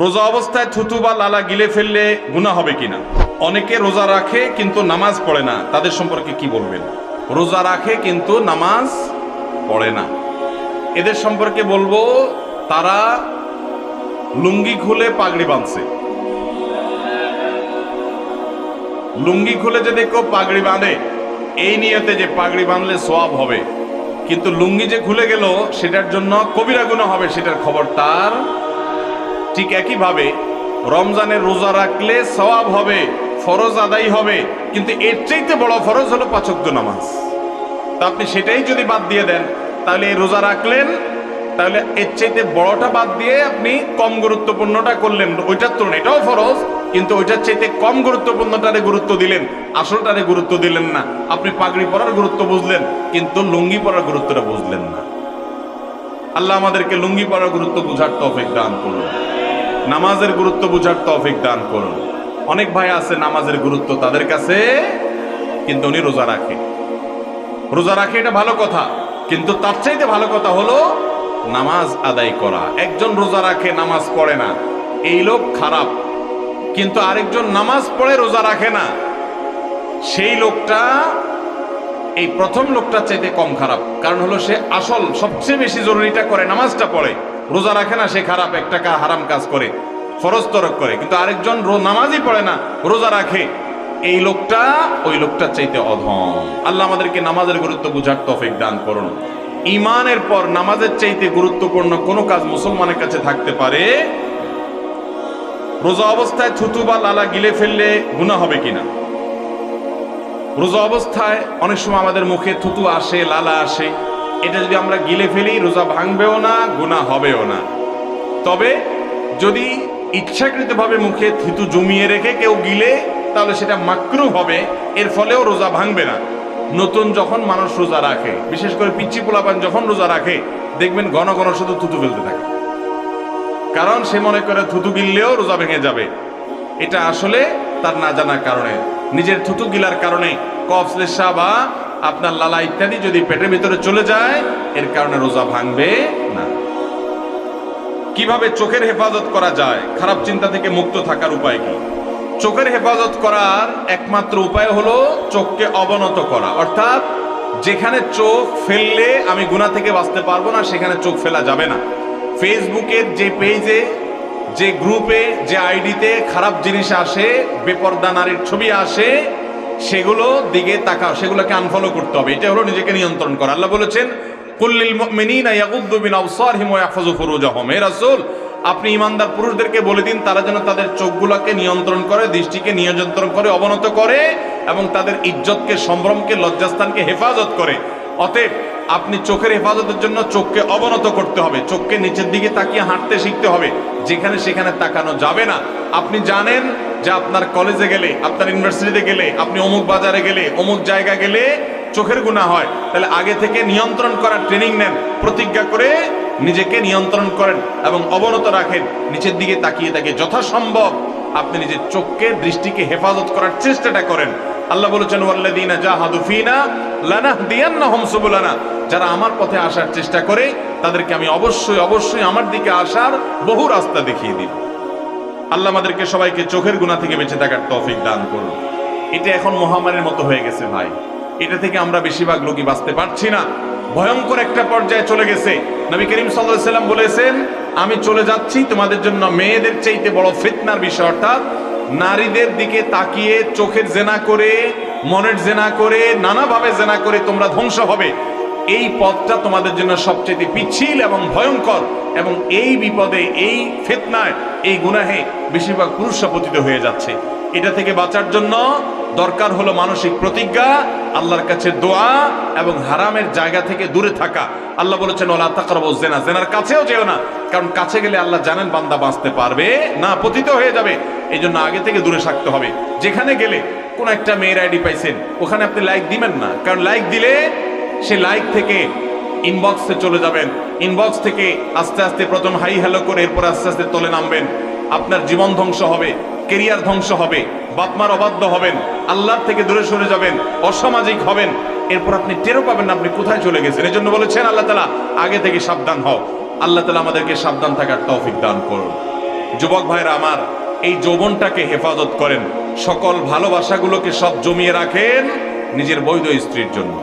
রোজা অবস্থায় থুতু বা লালা গিলে ফেললে গুনাহ হবে কিনা? অনেকে রোজা রাখে কিন্তু নামাজ পড়ে না। তাদের সম্পর্কে কি বলবেন? রোজা রাখে কিন্তু নামাজ পড়ে না। এদের সম্পর্কে বলব, তারা লুঙ্গি খুলে পাগড়ি বাঁধছে। লুঙ্গি খুলে যদি কেউ পাগড়ি বাঁধে, এই নিয়তে যে পাগড়ি বাঁধলে সোয়াব হবে। কিন্তু লুঙ্গি যে খুলে গেল, সেটার জন্য কবিরা গুণ হবে, সেটার খবর তার ঠিক একইভাবে রমজানের রোজা রাখলে সওয়াব হবে, ফরজ আদায় হবে, কিন্তু এর চাইতে বড় ফরজ হলো পাচক্য নামাজ। তা আপনি সেটাই যদি বাদ দিয়ে দেন, তাহলে এই রোজা রাখলেন, তাহলে এর চাইতে বড়টা বাদ দিয়ে আপনি কম গুরুত্বপূর্ণটা করলেন। ওইটার তুলনায় এটাও ফরজ, কিন্তু ওইটার চাইতে কম গুরুত্বপূর্ণটারে গুরুত্ব দিলেন, আসলটারে গুরুত্ব দিলেন না। আপনি পাগড়ি পরার গুরুত্ব বুঝলেন, কিন্তু লুঙ্গি পরার গুরুত্বটা বুঝলেন না। আল্লাহ আমাদেরকে লুঙ্গি পরার গুরুত্ব বুঝার তৌফিক দান করুন। নামাজের গুরুত্ব বুঝার তৌফিক দান করুন। অনেক ভাই আছে নামাজের গুরুত্ব তাদের কাছে, কিন্তু উনি রোজা রাখে। রোজা রাখে এটা ভালো কথা, কিন্তু তার চাইতে ভালো কথা হলো নামাজ আদায় করা। একজন রোজা রাখে, নামাজ পড়ে না। এই লোক খারাপ, কিন্তু আরেকজন নামাজ পড়ে, রোজা রাখে না। সেই লোকটা, এই প্রথম লোকটার চাইতে কম খারাপ, কারণ হলো সে আসল, সবচেয়ে বেশি জরুরিটা করে নামাজটা পড়ে। রোজা রাখে না, সে খারাপ একটা হারাম কাজ করে, ফরজ তরক করে। কিন্তু আরেকজন নামাজই পড়ে না, রোজা রাখে। এই লোকটা ওই লোকটার চাইতে অধম। আল্লাহ আমাদেরকে নামাজের গুরুত্ব বুঝার তফিক দান করুন। ইমানের পর নামাজের চাইতে গুরুত্বপূর্ণ কোনো কাজ মুসলমানের কাছে থাকতে পারে, রোজা অবস্থায় থুতু বা লালা গিলে ফেললে গুনাহ হবে কিনা? রোজা অবস্থায় অনেক সময় আমাদের মুখে থুতু আসে, লালা আসে। এটা যদি আমরা গিলে ফেলি, রোজা ভাঙবেও না গুণা হবেও না। তবে যদি ইচ্ছাকৃতভাবে মুখে থুতু জমিয়ে রেখে কেউ গিলে, তাহলে সেটা মাকরু হবে, এর ফলেও রোজা ভাঙবে না। নতুন যখন মানুষ রোজা রাখে, বিশেষ করে পিচ্ছি পোলাপান যখন রোজা রাখে, দেখবেন ঘন ঘন শুধু থুতু ফেলতে থাকে। কারণ সে মনে করে থুতু গিললেও রোজা ভেঙে যাবে। এটা আসলে তার না জানার কারণে। নিজের থুতু গিলার কারণে কফ বা আপনার লালা ইত্যাদি যদি পেটের ভিতরে চলে যায়, এর কারণে রোজা ভাঙবে না। কীভাবে চোখের হেফাজত করা যায়? খারাপ চিন্তা থেকে মুক্ত থাকার উপায় কি? চোখের হেফাজত করার একমাত্র উপায় হলো চোখকে অবনত করা। অর্থাৎ যেখানে চোখ ফেললে আমি গুণা থেকে বাঁচতে পারব না, সেখানে চোখ ফেলা যাবে না। ফেসবুকের যে পেজে যে গ্রুপে যে আইডিতে খারাপ জিনিস আসে, বেপর্দা নারীর ছবি আসে সেগুলো দিকে তাকাও, সেগুলোকে আনফলো করতে হবে। এটা হলো নিজেকে নিয়ন্ত্রণ করা। আল্লাহ বলেছেন কুল্লিল মুমিনিনা ইয়াগুদ্দু বিন আবসারহিম ওয়া ইয়াহফাযু ফুরুজাহুম। হে রাসূল, আপনি ইমানদার পুরুষদেরকে বলে দিন, তারা যেন তাদের চোখগুলোকে নিয়ন্ত্রণ করে, দৃষ্টিকে নিয়ন্ত্রণ করে, অবনত করে এবং তাদের ইজ্জতকে, সম্ভ্রমকে, লজ্জাস্থানকে হেফাজত করে। অতএব আপনি চোখের হেফাজতের জন্য চোখকে অবনত করতে হবে, চোখকে নিচের দিকে তাকিয়ে হাঁটতে শিখতে হবে, যেখানে সেখানে তাকানো যাবে না। আপনি জানেন যে আপনার কলেজে গেলে, আপনার ইউনিভার্সিটিতে গেলে, আপনি অমুক বাজারে গেলে, অমুক জায়গা গেলে চোখের গুণা হয়। তাহলে আগে থেকে নিয়ন্ত্রণ করার ট্রেনিং নেন, প্রতিজ্ঞা করে নিজেকে নিয়ন্ত্রণ করেন এবং অবনত রাখেন, নিচের দিকে তাকিয়ে তাকিয়ে। যথাসম্ভব আপনি নিজের চোখকে, দৃষ্টিকে হেফাজত করার চেষ্টাটা করেন। আল্লাহ বলেছেন, ওয়াল্লাযীনা জাহাদু ফিনা লানাহদিয়ান্নাহুম সুবুলানা। যারা আমার পথে আসার চেষ্টা করে, তাদেরকে আমি অবশ্যই অবশ্যই আমার দিকে আসার বহু রাস্তা দেখিয়ে দিব। আল্লাহ আমাদেরকে সবাইকে চোখের গুণা থেকে বেঁচে থাকার তৌফিক দান করুন। এটা এখন মহামারীর মতো হয়ে গেছে ভাই। এটা থেকে আমরা বেশিরভাগ লোকই বাঁচতে পারছি না। ভয়ঙ্কর একটা পর্যায়ে চলে গেছে। নবী করিম আলাইহি সাল্লাম বলেছেন, আমি চলে যাচ্ছি তোমাদের জন্য মেয়েদের চাইতে বড় ফিতনার বিষয়, অর্থাৎ নারীদের দিকে তাকিয়ে চোখের জেনা করে, মনের জেনা করে, নানাভাবে জেনা করে তোমরা ধ্বংস হবে। এই পথটা তোমাদের জন্য সবচেয়ে পিচ্ছিল এবং ভয়ঙ্কর এবং এই বিপদে, এই ফেতনায়, এই গুনাহে বেশিরভাগ পুরুষরা পতিত হয়ে যাচ্ছে। এটা থেকে বাঁচার জন্য দরকার হলো মানসিক প্রতিজ্ঞা, আল্লাহর কাছে দোয়া এবং হারামের জায়গা থেকে দূরে থাকা। আল্লাহ বলেছেন ওলা তাকরাবু জেনা জেনার কাছেও যেও না কারণ কাছে গেলে আল্লাহ জানেন বান্দা বাঁচতে পারবে না পতিত হয়ে যাবে এই জন্য আগে থেকে দূরে থাকতে হবে। যেখানে গেলে কোন একটা মেয়ের আইডি পাইছেন, ওখানে আপনি লাইক দিবেন না। কারণ লাইক দিলে সে লাইক থেকে ইনবক্সে চলে যাবেন। ইনবক্স থেকে আস্তে আস্তে প্রথম হাই হ্যালো করে এরপর আস্তে আস্তে তলে নামবেন। আপনার জীবন ধ্বংস হবে কেরিয়ার ধ্বংস হবে, বাপমার অবাধ্য হবেন, আল্লাহর থেকে দূরে সরে যাবেন, অসামাজিক হবেন। এরপর আপনি টেরও পাবেন না আপনি কোথায় চলে গেছেন। এই জন্য বলেছেন, আল্লাহ তালা আগে থেকে সাবধান হও। আল্লাহ তালা আমাদেরকে সাবধান থাকার তৌফিক দান করুন। যুবক ভাইরা আমার এই যৌবনটাকে হেফাজত করেন। সকল ভালোবাসাগুলোকে সব জমিয়ে রাখেন নিজের বৈধ স্ত্রীর জন্য।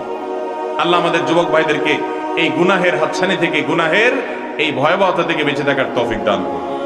আল্লাহ আমাদের যুবক ভাইদেরকে এই গুনাহের হাতছানি থেকে গুনাহের এই ভয়াবহতা থেকে বেঁচে থাকার তফিক দান করুন।